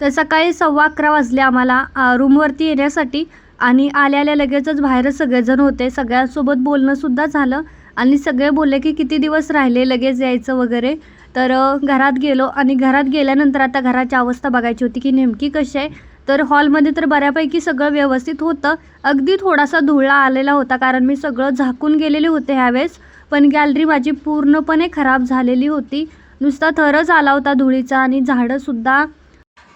तर सकाळी सव्वा अकरा वाजले आम्हाला रूमवरती येण्यासाठी आणि आल्या आल्या लगेचच बाहेरच सगळेजण होते. सगळ्यांसोबत बोलणंसुद्धा झालं आणि सगळे बोलले की किती दिवस राहिले लगेच यायचं वगैरे. तर घरात गेलो आणि घरात गेल्यानंतर आता घराची अवस्था बघायची होती की नेमकी कशी आहे. तर हॉलमध्ये तर बऱ्यापैकी सगळं व्यवस्थित होतं. अगदी थोडासा धुळा आलेला होता कारण मी सगळं झाकून गेलेले होते ह्यावेळेस. पण गॅलरी माझी पूर्णपणे खराब झालेली होती. नुसता थरच आला होता धुळीचा आणि झाडंसुद्धा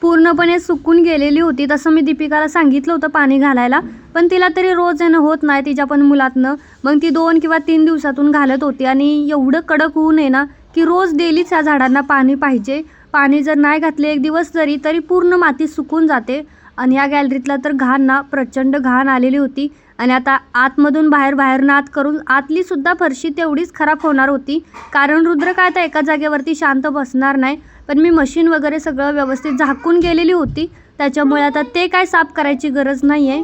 पूर्णपणे सुकून गेलेली होती. तसं मी दीपिकाला सांगितलं होतं पाणी घालायला पण तिला तरी रोज येणं होत नाही तिच्या पण मुलातनं. मग ती दोन किंवा तीन दिवसातून घालत होती आणि एवढं कडक होऊ नये ना की रोज डेलीच ह्या झाडांना पाणी पाहिजे. पाणी जर नाही घातले एक दिवस जरी तरी पूर्ण माती सुकून जाते. आणि या गॅलरीतला तर घाण ना प्रचंड घाण आलेली होती. आणि आता आतमधून बाहेर बाहेर आत करून आतलीसुद्धा फरशी तेवढीच खराब होणार होती. कारण रुद्र काय आता एका जागेवरती शांत बसणार नाही. पण मी मशीन वगैरे सगळं व्यवस्थित झाकून गेलेली होती. त्याच्यामुळे आता ते काय साफ करायची गरज नाही आहे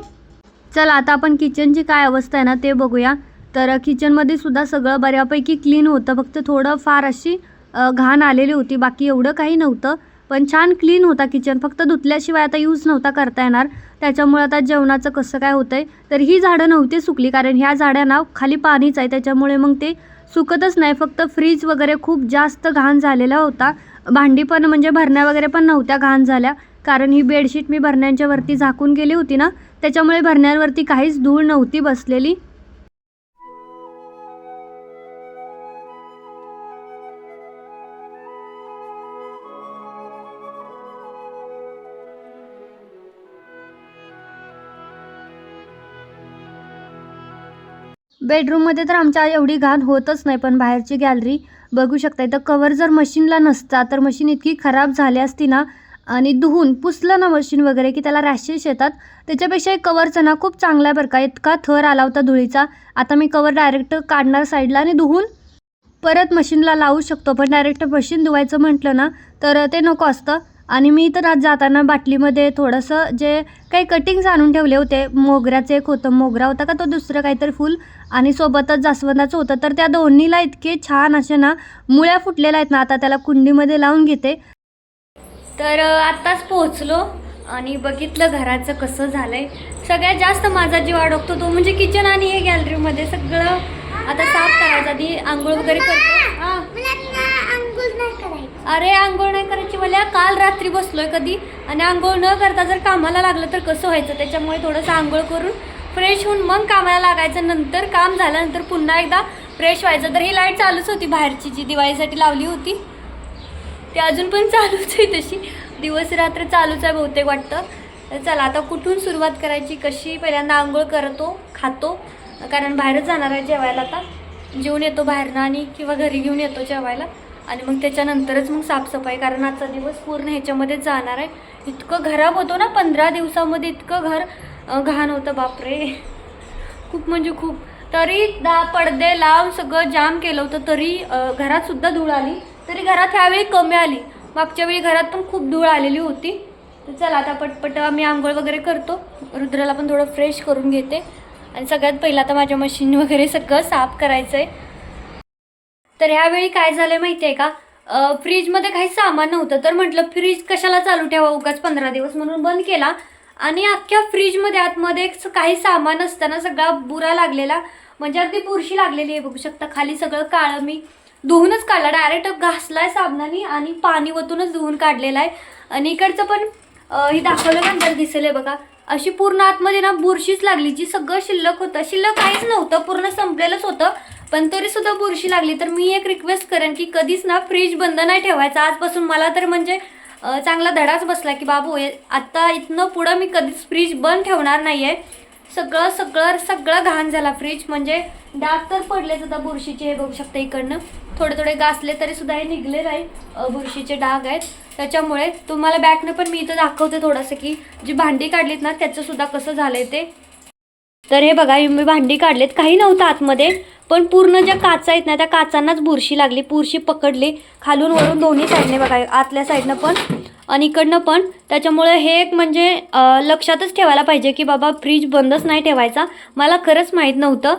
चला आता आपण किचनची काय अवस्था आहे ना ते बघूया. तर किचनमध्ये सुद्धा सगळं बऱ्यापैकी क्लीन होतं. फक्त थोडं फार अशी घाण आलेली होती. बाकी एवढं काही नव्हतं. पण छान क्लीन होता किचन फक्त धुतल्याशिवाय आता यूज नव्हता करता येणार. त्याच्यामुळे आता जेवणाचं कसं काय होतं आहे तर ही झाडं नव्हती सुकली कारण ह्या झाडांना खाली पाणीच आहे. त्याच्यामुळे मग ते सुकतच नाही. फक्त फ्रीज वगैरे खूप जास्त घाण झालेला होता. भांडी पण म्हणजे भरण्या वगैरे पण नव्हत्या घाण झाल्या. कारण ही बेडशीट मी भरण्यांच्यावरती झाकून गेली होती ना त्याच्यामुळे भरण्यांवरती काहीच धूळ नव्हती बसलेली. बेडरूममध्ये तर आमच्या एवढी घाण होतच नाही पण बाहेरची गॅलरी बघू शकता इथं कवर जर मशीनला नसता तर मशीन इतकी खराब झाली असती ना आणि धुवून पुसलं ना मशीन वगैरे की त्याला रॅशेस येतात त्याच्यापेक्षा एक कवरचा ना खूप चांगला आहे बरं का. इतका थर आला होता धुळीचा. आता मी कवर डायरेक्ट काढणार साईडला आणि धुवून परत मशीनला लावू शकतो. पण डायरेक्ट मशीन धुवायचं म्हटलं ना तर ते नको असतं. आणि मी तर आज जाताना बाटलीमध्ये थोडंसं जे काही कटिंग्स आणून ठेवले होते मोगऱ्याचं एक होतं मोगरा होता का तो दुसरं काहीतरी फुल आणि सोबतच जास्वंदाचं होतं तर त्या दोन्हीला इतके छान असे ना मुळ्या फुटलेल्या आहेत ना आता त्याला कुंडीमध्ये लावून घेते. तर आत्ताच पोहोचलो आणि बघितलं घराचं कसं झालंय. सगळ्यात जास्त माझा जीव अडकतो तो म्हणजे किचन आणि हे गॅलरीमध्ये सगळं आता साफ करायचं आधी आंघोळ वगैरे करतो. हा. अरे आंघोळ नाही करायची मला काल रात्री बसलोय कधी. आणि आंघोळ न करता जर कामाला लागलं तर कसं व्हायचं? त्याच्यामुळे थोडंसं आंघोळ करून फ्रेश होऊन मग कामाला लागायचं. नंतर काम झाल्यानंतर पुन्हा एकदा फ्रेश व्हायचं. तर ही लाइट चालूच होती बाहेरची जी दिवाळीसाठी लावली होती. ती अजून पण चालूच आहे तशी. दिवस रात्र चालूच आहे बहुतेक वाटतं. तर चला आता कुठून सुरुवात करायची? कशी पहिल्यांदा आंघोळ करतो खातो? कारण बाहेरच जाणार आहे जेवायला आता. जेवून येतो बाहेरनं आणि किंवा घरी घेऊन येतो जेवायला. आणि मग त्याच्यानंतरच मग साफसफाई कारण आजचा दिवस पूर्ण ह्याच्यामध्येच जाणार आहे. इतकं खराब होतो ना पंधरा दिवसामध्ये इतकं घर घाण होतं बापरे. खूप म्हणजे खूप. तरी दा पडदे लावून सगळं जाम केलं होतं तरी घरातसुद्धा धूळ आली. तरी घरात ह्यावेळी कमी आली. मागच्या वेळी घरात पण खूप धूळ आलेली होती. तर चला आता पटपट आम्ही आंघोळ वगैरे करतो. रुद्राला पण थोडं फ्रेश करून घेते. आणि सगळ्यात पहिलं आता माझ्या मशीन वगैरे सगळं साफ करायचं आहे तर ह्यावेळी काय झालं माहिती आहे का फ्रीजमध्ये काही सामान नव्हतं तर म्हटलं फ्रीज कशाला चालू ठेवा उगाच पंधरा दिवस म्हणून बंद केला. आणि अख्ख्या फ्रीजमध्ये आतमध्ये काही सामान असताना सगळा बुरा लागलेला. म्हणजे अगदी बुरशी लागलेली आहे बघू शकता. खाली सगळं काळं मी धुवूनच काढला. डायरेक्ट घासला आहे साबणाने आणि पाणी वतूनच धुवून काढलेला आहे. आणि इकडचं पण अं, ही दाखवल्यानंतर दिसेल आहे बघा. अशी पूर्ण आतमध्ये ना बुरशीच लागली जी सगळं शिल्लक होतं. शिल्लक काहीच नव्हतं पूर्ण संपलेलंच होतं. पण तरी सुद्धा बुरशी लागली. तर मी एक रिक्वेस्ट करेन की कधीच ना फ्रीज बंद नाही ठेवायचा. आजपासून मला तर म्हणजे चांगला धडाच बसला की बाबू हे आत्ता इथनं पुढं मी कधीच फ्रीज बंद ठेवणार नाही आहे सगळं सगळं सगळं घाण झाला फ्रीज म्हणजे डाग तर पडलेच आता बुरशीचे हे बघू शकता इकडनं. थोडे थोडे घासले तरी सुद्धा हे निघले नाही बुरशीचे डाग आहेत. त्याच्यामुळे तुम्हाला बॅकनं पण मी इथं दाखवते थोडंसं की जी भांडी काढलीत ना त्याचंसुद्धा कसं झालं आहे ते. तर हे बघा मी भांडी काढलेत. काही नव्हतं आतमध्ये. पण पूर्ण ज्या काचा आहेत ना त्या काचांनाच बुरशी लागली. बुरशी पकडली. खालून वरून दोन्ही साईडने बघा आतल्या साईडनं पण आणि इकडनं पण. त्याच्यामुळे हे एक म्हणजे लक्षातच ठेवायला पाहिजे की बाबा फ्रीज बंदच नाही ठेवायचा. मला खरंच माहीत नव्हतं.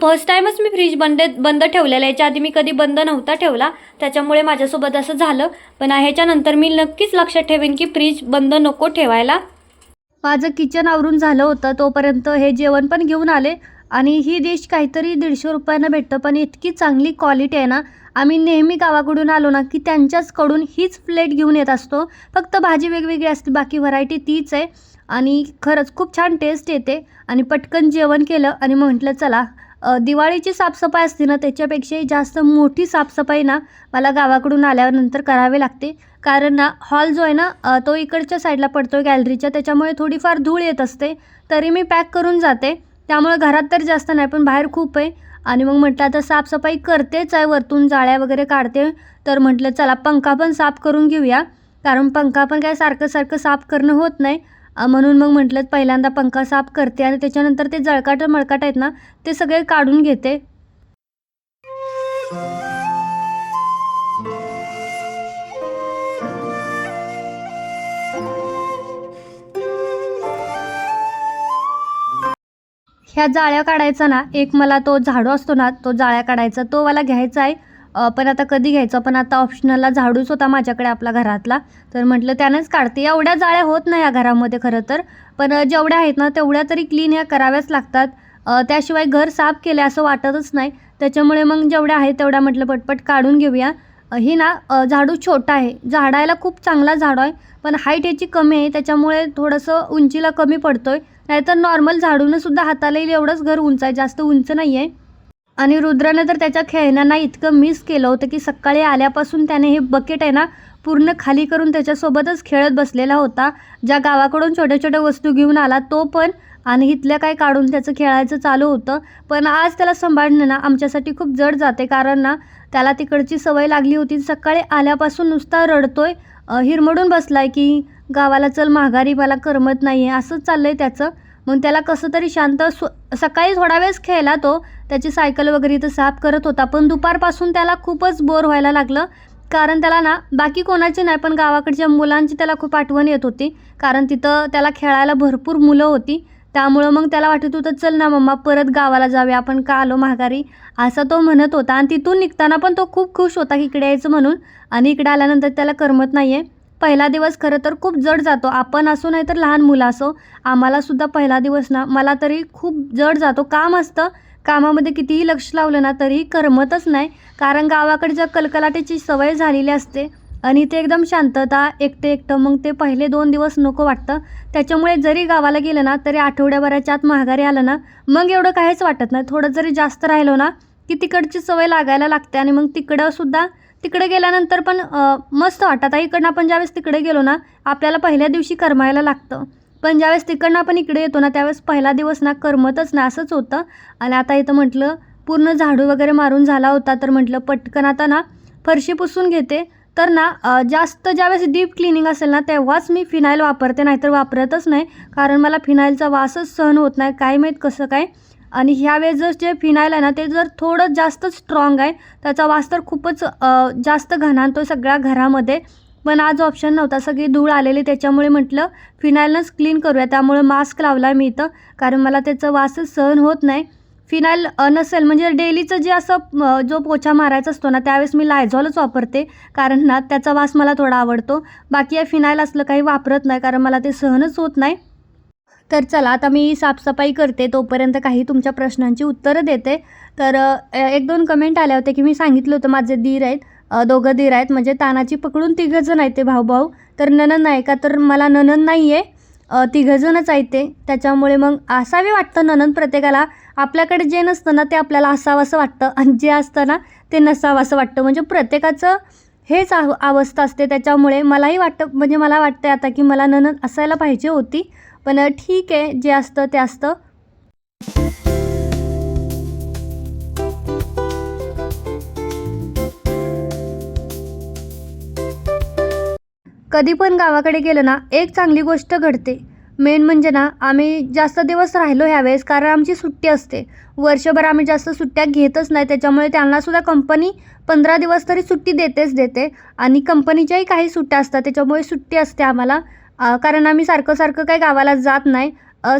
फर्स्ट टाईमच मी फ्रीज बंद बंद ठेवलेला याच्या आधी मी कधी बंद नव्हता ठेवला. त्याच्यामुळे माझ्यासोबत असं झालं. पण ह्याच्यानंतर मी नक्कीच लक्षात ठेवेन की फ्रीज बंद नको ठेवायला. माझं किचन आवरून झालं होतं. तोपर्यंत हे जेवण पण घेऊन आले. आणि ही डिश काहीतरी दीडशे रुपयांना भेटतं पण इतकी चांगली क्वालिटी आहे ना आम्ही नेहमी गावाकडून आलो ना की त्यांच्याचकडून हीच प्लेट घेऊन येत असतो. फक्त भाजी वेगवेगळी असते बाकी व्हरायटी तीच आहे. आणि खरंच खूप छान टेस्ट येते. आणि पटकन जेवण केलं आणि म्हटलं चला दिवाळीची साफसफाई असते ना त्याच्यापेक्षाही जास्त मोठी साफसफाई ना मला गावाकडून आल्यानंतर करावी लागते. कारण ना हॉल जो आहे ना तो इकडच्या साईडला पडतो गॅलरीच्या त्याच्यामुळे थोडीफार धूळ येत असते. तरी मी पॅक करून जाते. त्यामुळे घरात तर जास्त नाही पण बाहेर खूप आहे. आणि मग म्हटलं आता साफसफाई करतेच आहे वरतून जाळ्या वगैरे काढते. तर म्हटलं चला पंखा पण साफ करून घेऊया. कारण पंखा पण काय सारखं सारखं साफ करणं होत नाही. म्हणून मग म्हटलं पहिल्यांदा पंखा साफ करते आणि त्याच्यानंतर ते जळकाट मळकाट आहेत ना ते सगळे काढून घेते. ह्या जाळ्या काढायचा ना एक मला तो झाडू असतो ना तो जाळ्या काढायचा तो मला घ्यायचा आहे. पण आता कधी घ्यायचा? पण आता ऑप्शनलला झाडूच होता माझ्याकडे आपला घरातला. तर म्हटलं त्यानंच काढते. एवढ्या जाळ्या होत नाही या घरामध्ये खरं तर. पण जेवढ्या आहेत ना तेवढ्या तरी क्लीन ह्या कराव्याच लागतात. त्याशिवाय घर साफ केले असं वाटतच नाही. त्याच्यामुळे मग जेवढ्या आहेत तेवढ्या म्हटलं पटपट काढून घेऊया. हे ही ना झाडू छोटा आहे. झाडायला खूप चांगला झाडू आहे. पण हाईट याची कमी आहे. त्याच्यामुळे थोडंसं उंचीला कमी पडतो आहे नाहीतर नॉर्मल झाडून सुद्धा हाताला येईल एवढंच घर उंच आहे जास्त उंच नाही आहे आणि रुद्राने तर त्याच्या खेळण्यांना इतकं मिस केलं होतं की सकाळी आल्यापासून त्याने हे बकेट आहे ना पूर्ण खाली करून त्याच्यासोबतच खेळत बसलेला होता. ज्या गावाकडून छोट्या छोट्या वस्तू घेऊन आला तो पण आणि इथल्या काय काढून त्याचं खेळायचं चालू होतं. पण आज त्याला सांभाळणं ना आमच्यासाठी खूप जड जाते कारण ना त्याला तिकडची सवय लागली होती. सकाळी आल्यापासून नुसता रडतोय हिरमडून बसलाय की गावाला चल माघारी मला करमत नाही आहे असंच चाललं आहे त्याचं. मग त्याला कसं तरी शांत स्व सकाळी थोडा वेळच खेळला तो. त्याची सायकल वगैरे इथं साफ करत होता. पण दुपारपासून त्याला खूपच बोर व्हायला लागलं. कारण त्याला ना बाकी कोणाची नाही पण गावाकडच्या मुलांची त्याला खूप आठवण येत होती. कारण तिथं त्याला खेळायला भरपूर मुलं होती. त्यामुळं मग त्याला वाटत होतं चल ना मम्मा परत गावाला जाऊया. आपण का आलो माघारी? असं तो म्हणत होता. आणि तिथून निघताना पण तो खूप खुश होता की इकडे यायचं म्हणून. आणि इकडे आल्यानंतर त्याला करमत नाही आहे पहिला दिवस खरं तर खूप जड जातो. आपण असो नाही तर लहान मुलं असो आम्हालासुद्धा पहिला दिवस ना मला तरी खूप जड जातो. काम असतं. कामामध्ये कितीही लक्ष लावलं ना तरीही करमतच नाही. कारण गावाकडच्या कलकलाटीची सवय झालेली असते आणि ते एकदम शांतता एकटे एकटं मग ते पहिले दोन दिवस नको वाटतं. त्याच्यामुळे जरी गावाला गेलं ना तरी आठवड्याभराच्या आत माघारी आलं ना मग एवढं काहीच वाटत नाही. थोडं जरी जास्त राहिलो ना की तिकडची सवय लागायला लागते आणि मग तिकडंसुद्धा तिकडे गेल्यानंतर पण मस्त वाटतं. आता इकडनं आपण ज्यावेळेस तिकडे गेलो ना आपल्याला पहिल्या दिवशी करमायला लागतं. पण ज्यावेळेस तिकडनं आपण इकडे येतो ना त्यावेळेस पहिला दिवस ना करमतच ना असंच होतं. आणि आता इथं म्हटलं पूर्ण झाडू वगैरे मारून झाला होता तर म्हटलं पटकन आता ना फरशी पुसून घेते. तर ना जास्त ज्यावेळेस डीप क्लिनिंग असेल ना तेव्हाच मी फिनाईल वापरते नाहीतर वापरतच नाही. कारण मला फिनाईलचा वासच सहन होत नाही काय माहीत कसं काय. आणि ह्यावेळेस जर जे फिनाईल आहे ना ते जर थोडं जास्त स्ट्रॉंग आहे त्याचा वास तर खूपच जास्त घणानतो सगळ्या घरामध्ये. पण आज ऑप्शन नव्हता सगळी धूळ आलेली त्याच्यामुळे म्हटलं फिनाईलनंच क्लीन करूया त्यामुळे मास्क लावला मी इथं कारण मला त्याचं वासच सहन होत नाही. फिनाईल नसेल म्हणजे डेलीचं जे असं जो पोछा मारायचा असतो ना त्यावेळेस मी लायझॉलच वापरते कारण ना त्याचा वास मला थोडा आवडतो. बाकी या फिनाईल असलं काही वापरत नाही कारण मला ते सहनच होत नाही. तर चला आता मी साफसफाई करते. तोपर्यंत काही तुमच्या प्रश्नांची उत्तरं देते. तर एक दोन कमेंट आल्या होत्या की मी सांगितलं होतं माझे दीर आहेत दोघं दीर आहेत. म्हणजे तानाची पकडून तिघंजण आहेत ते भाऊ भाऊ तर ननन आहे का? तर मला ननन नाही आहे तिघंजणच आहेत ते. त्याच्यामुळे मग असावे वाटतं ननन प्रत्येकाला. आपल्याकडे जे नसतं ना ते आपल्याला असावं असं वाटतं. आणि जे असतं ना ते नसावं असं वाटतं. म्हणजे प्रत्येकाचं हेच आव अवस्था असते. त्याच्यामुळे मलाही वाटतं म्हणजे मला वाटतं आता की मला ननन असायला पाहिजे होती. पण ठीक आहे जे असतं ते असतं. कधी पण गावाकडे गेलं ना एक चांगली गोष्ट घडते. मेन म्हणजे ना आम्ही जास्त दिवस राहिलो ह्यावेळेस कारण आमची सुट्टी असते. वर्षभर आम्ही जास्त सुट्ट्या घेतच नाही त्याच्यामुळे त्यांनासुद्धा कंपनी पंधरा दिवस तरी सुट्टी देतेच देते. आणि कंपनीच्याही काही सुट्ट्या असतात त्याच्यामुळे सुट्टी असते आम्हाला. कारण आम्ही सारखं सारखं काही गावाला जात नाही.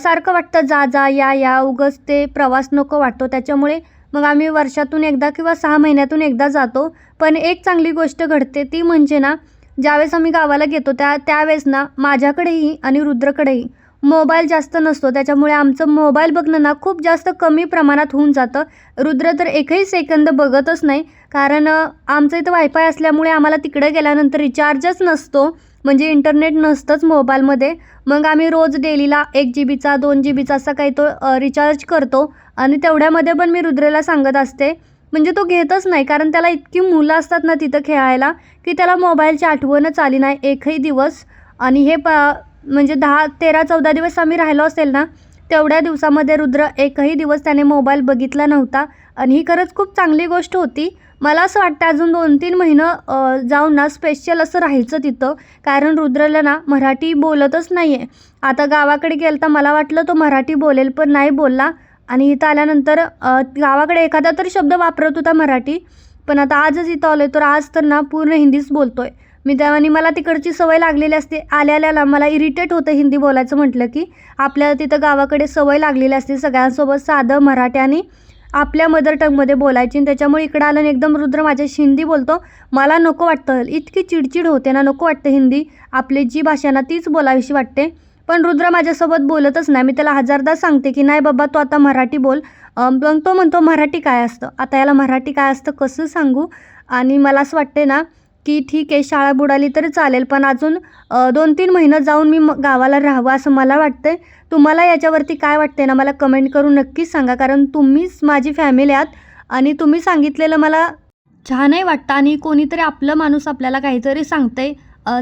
सारखं वाटतं जा जा या या उगच ते प्रवास नको वाटतो. त्याच्यामुळे मग आम्ही वर्षातून एकदा किंवा सहा महिन्यातून एकदा जातो. पण एक चांगली गोष्ट घडते ती म्हणजे ना ज्यावेळेस आम्ही गावाला घेतो त्या त्यावेळेस ना माझ्याकडेही आणि रुद्रकडेही मोबाईल जास्त नसतो. त्याच्यामुळे आमचं मोबाईल बघणं ना खूप जास्त कमी प्रमाणात होऊन जातं. रुद्र तर एकही सेकंद बघतच नाही. कारण आमचं इथं वायफाय असल्यामुळे आम्हाला तिकडे गेल्यानंतर रिचार्जच नसतो. म्हणजे इंटरनेट नसतंच मोबाईलमध्ये. मग आम्ही रोज डेलीला एक जी बीचा दोन जी बीचा असा काही तो रिचार्ज करतो. आणि तेवढ्यामध्ये पण मी रुद्रेला सांगत असते. म्हणजे तो घेतच नाही कारण त्याला इतकी मुलं असतात ना तिथं खेळायला की त्याला मोबाईलची आठवणच आली नाही एकही दिवस. आणि हे प म्हणजे दहा तेरा चौदा दिवस आम्ही राहिलो असेल ना तेवढ्या दिवसामध्ये रुद्र एकही दिवस त्याने मोबाईल बघितला नव्हता. आणि ही खरंच खूप चांगली गोष्ट होती. मला असं वाटतं अजून दोन तीन महिनं जाऊन ना स्पेशल असं राहायचं तिथं. कारण रुद्रला ना मराठी बोलतच नाही आहे आता गावाकडे गेलं तर मला वाटलं तो मराठी बोलेल पण नाही बोलला. आणि इथं आल्यानंतर गावाकडे एखादा तरी शब्द वापरत होता मराठी. पण आता आजच इथं आलो तर आज तर ना पूर्ण हिंदीच बोलतो आहे मी त्याने मला तिकडची सवय लागलेली असते. आल्याला मला इरिटेट होतं हिंदी बोलायचं म्हटलं की आपल्याला तिथं गावाकडे सवय लागलेली असते सगळ्यांसोबत साधं मराठी आणि आपल्या मदर टंगमध्ये बोलायची आणि त्याच्यामुळे इकडं आलं एकदम रुद्र माझ्याशी हिंदी बोलतो. मला नको वाटतं इतकी चिडचिड होते ना नको वाटतं हिंदी. आपली जी भाषा ना तीच बोलावीशी वाटते. पण रुद्र माझ्यासोबत बोलतच नाही. मी त्याला हजारदा सांगते की नाही बाबा तू आता मराठी बोल. मग तो म्हणतो मराठी काय असतं? आता याला मराठी काय असतं? कसं सांगू? आणि मला असं वाटते ना की ठीक आहे शाळा बुडाली तरी चालेल पण अजून दोन तीन महिनं जाऊन मी गावाला राहावं असं मला वाटतंय. तुम्हाला याच्यावरती काय वाटते ना मला कमेंट करून नक्कीच सांगा कारण तुम्हीच माझी फॅमिली आहात आणि तुम्ही सांगितलेलं मला छानही वाटतं आणि कोणीतरी आपलं माणूस आपल्याला काहीतरी सांगतंय.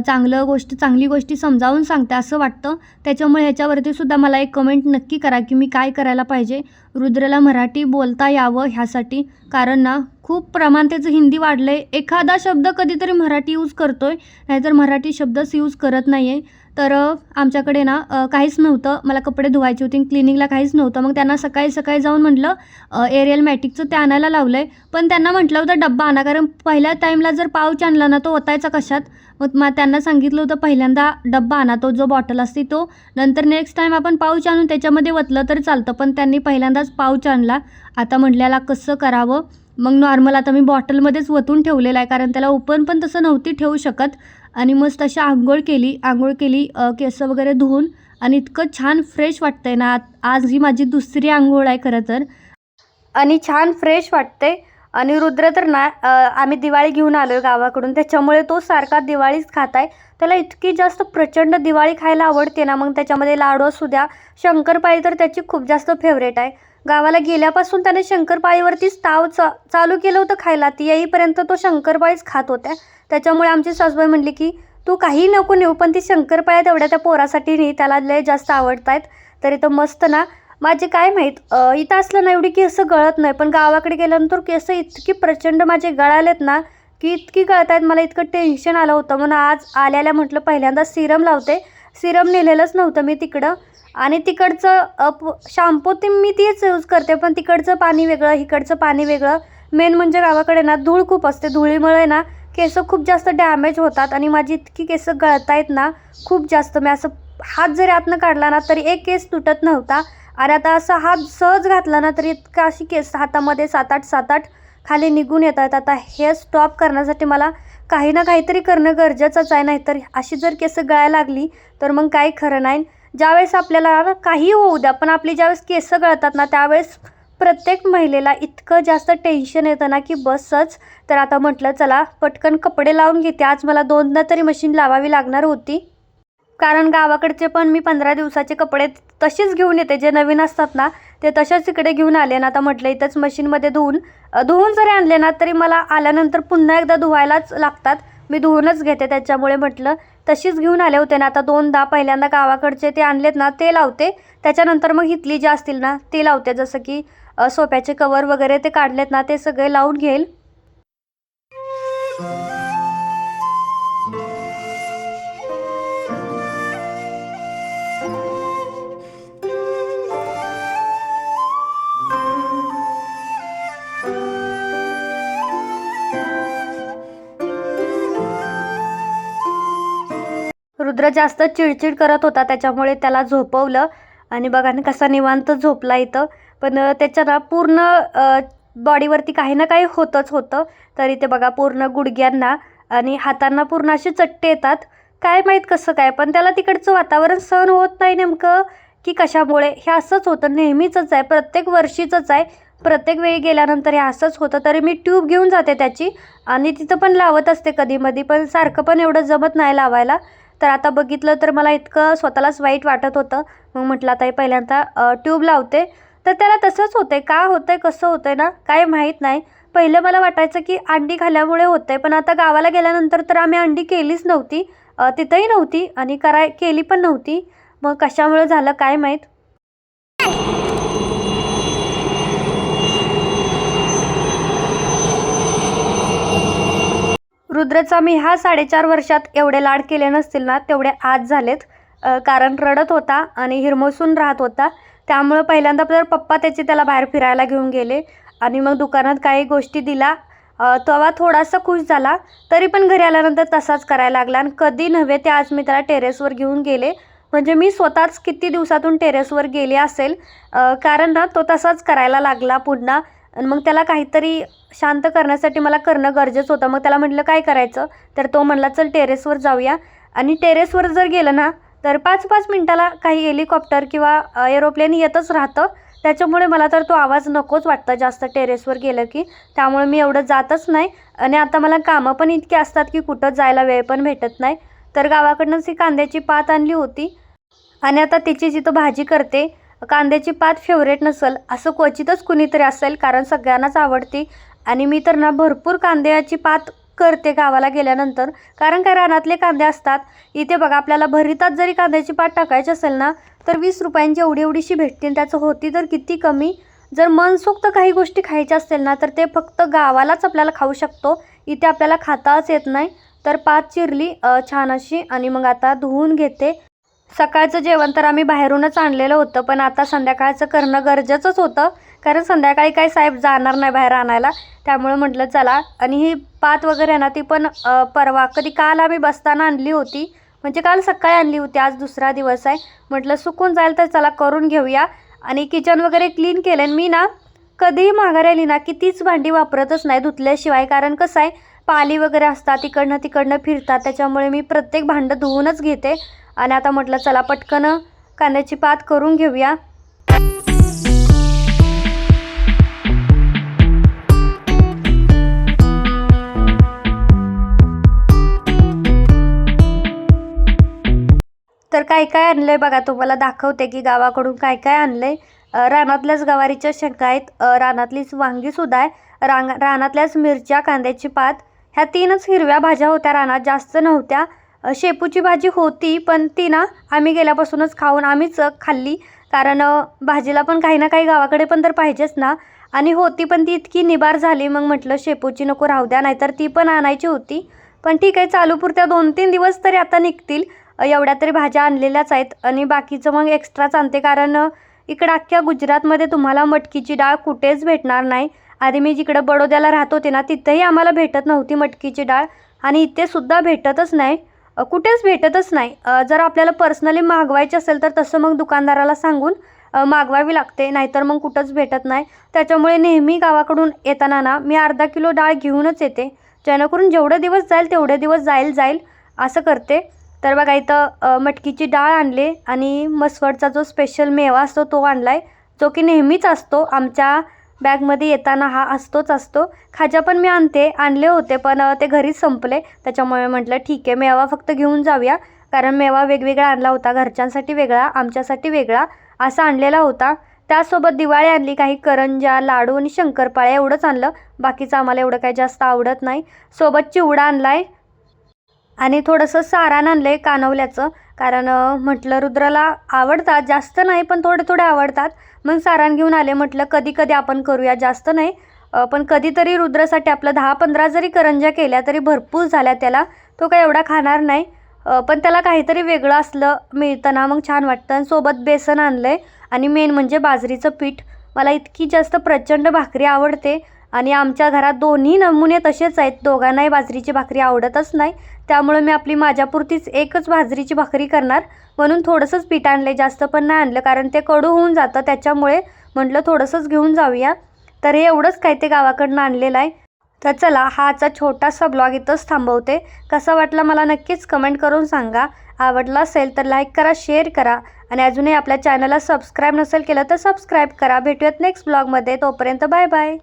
चांगलं गोष्ट चांगली गोष्टी समजावून सांगते असं वाटतं. त्याच्यामुळे ह्याच्यावरती सुद्धा मला एक कमेंट नक्की करा की मी काय करायला पाहिजे. रुद्रला मराठी बोलता यावं ह्यासाठी. कारण ना खूप प्रमाण त्याचं हिंदी वाढलं आहे एखादा शब्द कधीतरी मराठी यूज करतो आहे नाहीतर मराठी शब्दच यूज करत नाही आहे तर आमच्याकडे ना काहीच नव्हतं. मला कपडे धुवायचे होते क्लिनिंगला काहीच नव्हतं. मग त्यांना सकाळी सकाळी जाऊन म्हटलं एरियल मॅटिकचं ते आणायला लावलं आहे पण त्यांना म्हटलं होतं डब्बा आणा. कारण पहिल्या टाईमला जर पाऊच आणला ना तो ओतायचा कशात? मग मग त्यांना सांगितलं होतं पहिल्यांदा डब्बा आणा तो जो बॉटल असते तो. नंतर नेक्स्ट टाईम आपण पाऊच आणून त्याच्यामध्ये वतलं तर चालतं पण त्यांनी पहिल्यांदाच पाऊच आणला. आता म्हटल्याला कसं करावं? मग नॉर्मल आता मी बॉटलमध्येच वतून ठेवलेलं आहे कारण त्याला ओपन पण तसं नव्हती ठेवू शकत. आणि मस्त अशी आंघोळ केली आंघोळ केली केस वगैरे धुवून. आणि इतकं छान फ्रेश वाटतंय ना आज ही माझी दुसरी आंघोळ आहे खरं तर. आणि छान फ्रेश वाटते आणि रुद्र तर ना आम्ही दिवाळी घेऊन आलो आहे गावाकडून. त्याच्यामुळे तो सारखा दिवाळीच खात आहे त्याला इतकी जास्त प्रचंड दिवाळी खायला आवडते ना मग त्याच्यामध्ये लाडू असू द्या. शंकरपाळी तर त्याची खूप जास्त फेवरेट आहे. गावाला गेल्यापासून त्याने शंकरपाळीवरतीच ताव चा चालू केलं होतं खायला. ती येईपर्यंत तो शंकरपाळीच खात होत्या. त्याच्यामुळे आमची सासूबाई म्हणली की तू काही नको नेऊ पण ती शंकरपाळ्या तेवढ्या त्या पोरासाठी नाही त्याला लय जास्त आवडत आहेत तर इथं मस्त ना माझे काय माहीत इथं असलं ना एवढी केस गळत नाही पण गावाकडे गेल्यानंतर केस इतकी प्रचंड माझे गळालेत ना की इतकी गळत आहेत मला इतकं टेन्शन आलं होतं. म्हणून आज आल्याला म्हटलं पहिल्यांदा सिरम लावते. सिरम नेलेलंच नव्हतं मी तिकडं. आणि तिकडचं अप शॅम्पू ते मी तेच यूज करते पण तिकडचं पाणी वेगळं इकडचं पाणी वेगळं. मेन म्हणजे गावाकडे ना धूळ खूप असते. धुळीमुळे ना केस खूप जास्त डॅमेज होतात आणि माझी इतकी केस गळतायत ना खूप जास्त. मी असं हात जरी आतनं काढला ना तरी एक केस तुटत नव्हता. आणि आता असा हात सहज घातला ना तरी इतका अशी केस हातामध्ये सात आठ सात आठ खाली निघून येत आहेत. आता हे स्टॉप करण्यासाठी मला काही ना काहीतरी करणं गरजेचंच आहे. नाहीतर अशी जर केस गळायला लागली तर मग काही खरं नाही. ज्यावेळेस आपल्याला काही होऊ द्या पण आपली ज्यावेळेस केस गळतात ना त्यावेळेस प्रत्येक महिलेला इतकं जास्त टेन्शन येतं ना की बसच. तर आता म्हटलं चला पटकन कपडे लावून घेते. आज मला दोनदा तरी मशीन लावावी लागणार होती. कारण गावाकडचे पण मी पंधरा दिवसाचे कपडे तसेच घेऊन येते. जे नवीन असतात ना ते तसेच इकडे घेऊन आले ना. आता म्हटलं इथंच मशीनमध्ये धुवून धुवून जरी आणले ना तरी मला आल्यानंतर पुन्हा एकदा धुवायलाच लागतात. मी धुवूनच घेते. त्याच्यामुळे म्हटलं तशीच घेऊन आले होते ना. आता दोनदा पहिल्यांदा गावाकडचे ते आणलेत ना ते लावते. त्याच्यानंतर मग इथली जे असतील ना ते लावते. जसं की सोप्याचे कवर वगैरे ते काढलेत ना ते सगळे लावून घेईल. रुद्र जास्त चिडचिड करत होता त्याच्यामुळे त्याला झोपवलं. आणि बघा ना कसा निवांत झोपला इथं. पण त्याच्या ना पूर्ण बॉडीवरती काही ना काही होतंच होतं. तरी ते बघा पूर्ण गुडघ्यांना आणि हातांना पूर्ण असे चट्टे येतात. काय माहीत कसं काय पण त्याला तिकडचं वातावरण सहन होत नाही नेमकं की कशामुळे. हे असंच होतं नेहमीचंच आहे प्रत्येक वर्षीचंच आहे. प्रत्येक वेळी गेल्यानंतर हे असंच होतं तरी मी ट्यूब घेऊन जाते त्याची. आणि तिथं पण लावत असते कधीमधी पण सारखं पण एवढं जमत नाही लावायला. तर आता बघितलं तर मला इतकं स्वतःलाच वाईट वाटत होतं. मग म्हटलं आता हे पहिल्यांदा ट्यूब लावते. तर त्याला तसंच होते का होतं आहे कसं होतंय ना काय माहीत नाही. पहिलं मला वाटायचं की अंडी खाल्यामुळे आहे पण आता गावाला गेल्यानंतर तर आम्ही अंडी केलीच नव्हती. तिथंही नव्हती आणि कराय केली पण नव्हती. मग कशामुळे झालं काय माहीत? रुद्रचा मी ह्या साडेचार वर्षात एवढे लाड केले नसतील ना तेवढे आज झालेत. कारण रडत होता आणि हिरमसून राहत होता. त्यामुळं पहिल्यांदा तर पप्पा त्याचे त्याला बाहेर फिरायला घेऊन गेले आणि मग दुकानात काही गोष्टी दिला तेव्हा थोडासा खुश झाला. तरी पण घरी आल्यानंतर तसाच करायला लागला आणि कधी नव्हे ते आज मी त्याला टेरेसवर घेऊन गेले. म्हणजे मी स्वतःच किती दिवसातून टेरेसवर गेले असेल. कारण ना तो तसाच करायला लागला पुन्हा. आणि मग त्याला काहीतरी शांत करण्यासाठी मला करणं गरजेचं होतं. मग त्याला म्हटलं काय करायचं? तर तो म्हणला चल टेरेसवर जाऊया. आणि टेरेसवर जर गेलं ना तर पाच पाच मिनटाला काही हेलिकॉप्टर किंवा एरोप्लेन येतच राहतं. त्याच्यामुळे मला तर तो आवाज नकोच वाटतं जास्त टेरेसवर गेलं की. त्यामुळे मी एवढं जातच नाही. आणि आता मला कामं पण इतकी असतात की कुठं जायला वेळ पण भेटत नाही. तर गावाकडनंच ही कांद्याची पात आणली होती. आणि आता तिची जिथं भाजी करते कांद्याची पात फेवरेट नसेल. असं क्वचितच कुणीतरी असेल कारण सगळ्यांनाच आवडती. आणि मी तर ना भरपूर कांद्याची पात करते गावाला गेल्यानंतर. कारण काय रानातले कांदे असतात इथे बघा आपल्याला भरितात जरी कांद्याची पात टाकायची असेल ना तर वीस रुपयांची एवढी एवढीशी भेटते त्याचं होती तर किती कमी. जर मनसोक्त काही गोष्टी खायच्या असतील ना तर ते फक्त गावालाच आपल्याला खाऊ शकतो. इथे आपल्याला खाताच येत नाही. तर पात चिरली छान अशी आणि मग आता धुवून घेते. सकाळचं जेवण तर आम्ही बाहेरूनच आणलेलं होतं पण आता संध्याकाळचं करणं गरजेचंच होतं. कारण संध्याकाळी काय साहेब जाणार नाही बाहेर आणायला. त्यामुळे म्हटलं चला. आणि ही पात वगैरे आहे ना ती पण परवा कधी काल आम्ही बसताना आणली होती. म्हणजे काल सकाळी आणली होती आज दुसरा दिवस आहे. म्हटलं सुकून जाईल तर चला करून घेऊया. आणि किचन वगैरे क्लीन केलं आणि मी ना कधीही माघारी आली ना की तीच भांडी वापरतच नाही धुतल्याशिवाय. कारण कसं आहे पाली वगैरे असतात तिकडनं तिकडनं फिरतात. त्याच्यामुळे मी प्रत्येक भांडं धुवूनच घेते. आणि आता म्हटलं चला पटकन कांद्याची पात करून घेऊया. तर काय काय आणलंय बघा तुम्हाला दाखवते की गावाकडून काय काय आणलंय. रानातल्याच गवारीच्या शेंगा आहेत. रानातलीच रानातलीच वांगीसुद्धा आहे. रांग रानातल्याच मिरच्या कांद्याची पात. ह्या तीनच हिरव्या भाज्या होत्या रानात जास्त नव्हत्या. शेपूची भाजी होती पण ती ना आम्ही गेल्यापासूनच खाऊन आम्हीच खाल्ली. कारण भाजीला पण काही ना काही गावाकडे पण तर पाहिजेच ना. आणि होती पण ती इतकी निबार झाली. मग म्हटलं शेपूची नको राहू द्या नाहीतर ती पण आणायची होती. पण ठीक आहे चालू पुरत्या दोन तीन दिवस तरी आता निघतील. एवढ्या तरी भाज्या आणलेल्याच आहेत. आणि बाकीचं मग एक्स्ट्राच आणते. कारण इकडं अख्ख्या गुजरातमध्ये तुम्हाला मटकीची डाळ कुठेच भेटणार नाही. आधी मी जिकडं बडोद्याला राहत होते ना तिथंही आम्हाला भेटत नव्हती मटकीची डाळ. आणि इथे सुद्धा भेटतच नाही. कुठेच भेटतच नाही. जर आपल्याला पर्सनली मागवायची असेल तर तसं मग दुकानदाराला सांगून मागवावी लागते. नाहीतर मग कुठंच भेटत नाही. त्याच्यामुळे नेहमी गावाकडून येताना ना मी अर्धा किलो डाळ घेऊनच येते. जेणेकरून जेवढे दिवस जाईल तेवढे दिवस जाईल जाईल असं करते. तर बघा इथं मटकीची डाळ आणली आणि मसवडचा जो स्पेशल मेवा असतो तो आणला आहे जो की नेहमीच असतो. आमच्या बॅगमध्ये येताना हा असतोच असतो. खाजा पण मी आणते आणले होते पण ते घरीच संपले. त्याच्यामुळे म्हटलं ठीक आहे मेवा फक्त घेऊन जाऊया. कारण मेवा वेगवेगळा आणला होता घरच्यांसाठी वेगळा आमच्यासाठी वेगळा असा आणलेला होता. त्यासोबत दिवाळी आणली काही करंजा लाडू आणि शंकरपाळ्या एवढंच आणलं. बाकीचं आम्हाला एवढं काही जास्त आवडत नाही. सोबत चिवडा आणला आहे आणि थोडंसं सारान आणलं आहे कानवल्याचं. कारण म्हटलं रुद्राला आवडतात जास्त नाही पण थोडे थोडे आवडतात. मग सारान घेऊन आले म्हटलं कधी कधी आपण करूया जास्त नाही. पण कधीतरी रुद्रासाठी आपलं दहा पंधरा जरी करंज्या केल्या तरी भरपूर झाल्या त्याला. तो काय एवढा खाणार नाही. पण त्याला काहीतरी वेगळं असलं मिळताना मग छान वाटतं. आणि सोबत बेसन आणलं आहे आणि मेन म्हणजे बाजरीचं पीठ. मला इतकी जास्त प्रचंड भाकरी आवडते. आणि आमच्या घरात दोन्ही नमुने तसेच आहेत. दोघांनाही बाजरीची भाकरी आवडतच नाही. त्यामुळे मी आपली माझ्यापुरतीच एकच बाजरीची भाकरी करणार. म्हणून थोडंसंच पीठ आणलं जास्त पण नाही आणलं कारण ते कडू होऊन जातं. त्याच्यामुळे म्हटलं थोडंसंच घेऊन जाऊया. तर हे एवढंच काय ते गावाकडनं आणलेलं आहे. तर चला हा आजचा छोटासा ब्लॉग इथंच थांबवते. कसा वाटला मला नक्कीच कमेंट करून सांगा. आवडला असेल तर लाईक करा शेअर करा आणि अजूनही आपल्या चॅनलला सबस्क्राईब नसेल केलं तर सबस्क्राईब करा. भेटूयात नेक्स्ट ब्लॉगमध्ये. तोपर्यंत बाय बाय.